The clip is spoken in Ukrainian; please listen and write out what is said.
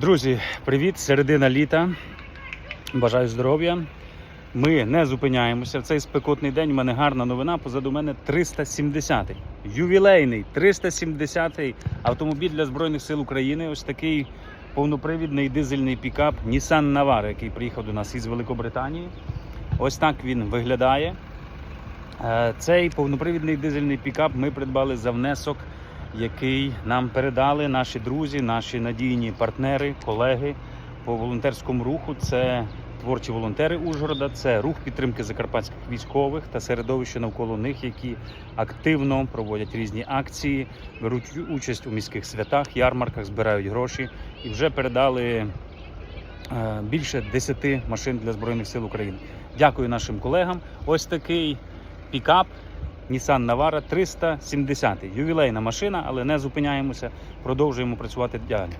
Друзі, привіт! Середина літа. Бажаю здоров'я. Ми не зупиняємося. В цей спекотний день у мене гарна новина. Позаду мене 370-й. Ювілейний 370-й автомобіль для Збройних сил України. Ось такий повнопривідний дизельний пікап Nissan Navara, який приїхав до нас із Великобританії. Ось так він виглядає. Е, Цей повнопривідний дизельний пікап ми придбали за внесок, який нам передали наші друзі, наші надійні партнери, колеги по волонтерському руху. Це творчі волонтери Ужгорода, це рух підтримки закарпатських військових та середовище навколо них, які активно проводять різні акції, беруть участь у міських святах, ярмарках, збирають гроші і вже передали е, більше 10 машин для Збройних сил України. Дякую нашим колегам. Ось такий пікап Nissan Navara 370. Ювілейна машина, але не зупиняємося, продовжуємо працювати далі.